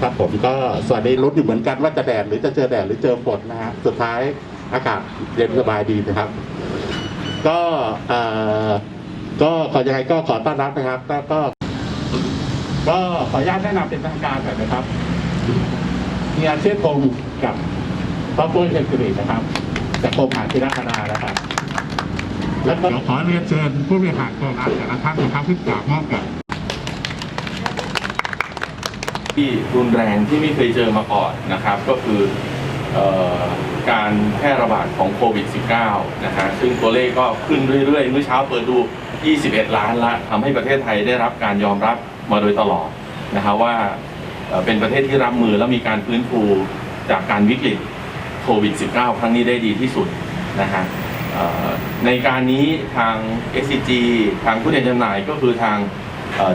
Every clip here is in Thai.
ครับผมก็สวัสดีรุ้นอยู่เหมือนกันว่าจะแดดหรือจะเจอแดดหรือเจอฝนนะฮะสุดท้ายอากาศเย็นสบายดีนะครับ ก็เอ่อก็ขอยังไงก็ขอต้อนรับนะครับก็ก็ ก็ขออนุญาตแนะนำเป็นทางการก่อนนะครับมีอาเชียพงศ์กับพระปุ้ยเทนสิรินะครับจากกรมหาธิรคณานะครับ แล้วก็ขอเรียนเชิญผู้บริหารกองอาแต่ละท่านนะครับที่กล่าวมอบกับ ที่รุนแรงที่ไม่เคยเจอมาก่อนนะครับ ก็คือออการแพร่ระบาดของโควิด -19 นะฮะซึ่งตัวเลขก็ขึ้นเรื่อยๆ เมื่อเช้าเปิดดู 21 ล้านละทำให้ประเทศไทยได้รับการยอมรับมาโดยตลอดนะฮะว่าเเป็นประเทศที่รับมือและมีการฟื้นฟูจากการวิกฤตโควิด -19 ครั้งนี้ได้ดีที่สุดนะฮะในการนี้ทาง SCG ทางผู้แทนจำหน่ายก็คือทาง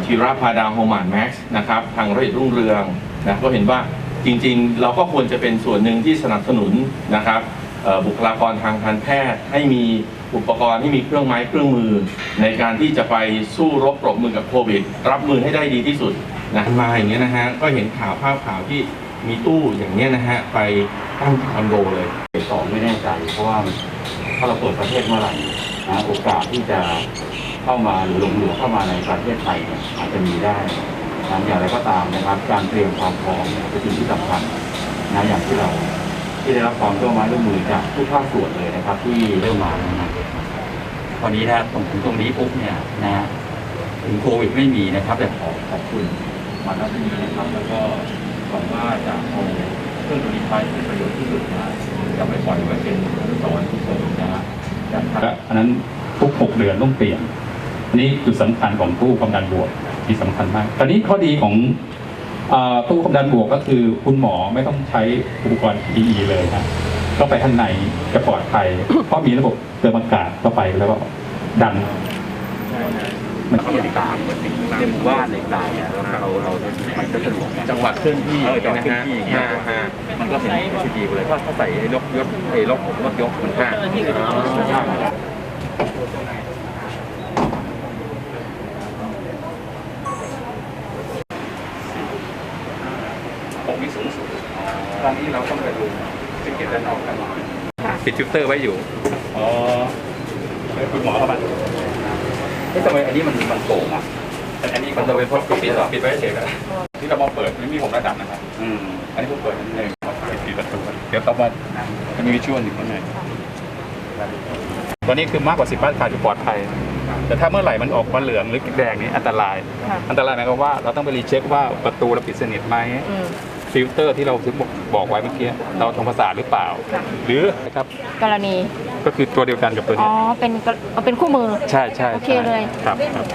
ธีรพาดาโฮมานแม็กซ์นะครับทางระดับรุ่งเรืองนะก็เห็นว่าจริงๆ เราก็ควรจะเป็นส่วนหนึ่งที่สนับสนุนนะครับบุคลากรทางการแพทย์ให้มีอุปกรณ์ให้มีเครื่องไม้เครื่องมือ ในการที่จะไปสู้รบปรบมือกับโควิด รับมือให้ได้ดีที่สุดนะมาอย่างเงี้ยนะฮะก็เห็นข่าวภาพข่าวที่มีตู้อย่างเงี้ยนะฮะไปตั้งคอนโดเลยสองไม่แน่ใจเพราะว่าถ้าเราเปิดประเทศเมื่อไหร่นะโอกาสที่จะ เข้ามาหรือหลงเหลือเข้ามาในประเทศไทยเนี่ยอาจจะมีได้นะอย่างไรก็ตามนะครับ การเตรียมความพร้อมเนี่ยเป็นสิ่งที่สำคัญนะอย่างที่เราที่ได้รับความร่วมไม้ร่วมมือจากทุกภาคส่วนเลยนะครับ ที่เริ่มมานะครับวันนี้นะตรงถึงตรงนี้ปุ๊บเนี่ยนะฮะถึงโควิดไม่มีนะครับ แต่ขอขอบคุณมาณที่นี้นะครับ แล้วก็หวังว่าจะเอาเครื่องตัวนี้ใช้เป็นประโยชน์ที่สุดนะจะไม่ปล่อยไว้เป็นอนุสรณ์ทุกคนนะฮะกทางอันนั้นทุกหกเดือนต้องเปลี่ยน นี่จุดสำคัญของตู้ความดันบวกที่สำคัญมากตอนนี้ข้อดีของเอ่อตู้ความดันบวกก็คือคุณหมอไม่ต้องใช้อุปกรณ์ PPE เลยนะก็ไปข้างในจะปลอดภัยเพราะมีระบบเติมอากาศเข้าไปแล้วก็ดันมันที่ต่างๆในหมู่บ้านต่างๆเนี่ยเราเราเรามันก็สะดวกจังหวัดเคลื่อนที่เออจังหวัดเคลื่อนที่อย่างเงี้ยฮะมันก็เป็นสิ่งดีเลยถ้าถ้าใส่ไอ้รถยศไอ้รถรถยกมันก็ยาก ผมมีสูงสุด ตอนนี้เราต้องไปดูสังเกตด้านนอกกันปิดฟิลเตอร์ไว้อยู่ อ๋อแล้วคุณหมอเข้ามาเอ๊ะทำไมอันนี้มันมันโป่งอะแต่อันนี้มันจะเป็นเพราะปิดปิดเหรอปิดไว้เฉยๆก็ได้ที่เรามาเปิดไม่มีหกระดับนะครับ อืม อันนี้ผมเปิดนิดนึงปิดปิดประตูเดี๋ยวต่อมาจะมีวิชวลอยู่ข้างในตัวนี้คือมากกว่า 10มาตรฐานที่ปลอดภัย แต่ถ้าเมื่อไหร่มันออกมาเหลืองหรือแดงนี่อันตรายค่ะอันตรายหมายความว่าเราต้องไปรีเช็คว่าประตูเราปิดสนิทไหมอืม ฟิลเตอร์ที่เราถึงบอกบอกไว้เมื่อกี้เราทำภาษาหรือเปล่าค่ะหรือนะครับกรณีก็คือตัวเดียวกันกับตัวอ๋อนี้เป็นกระเป็นคู่มือใช่ใช่โอเคเลย ครับครับ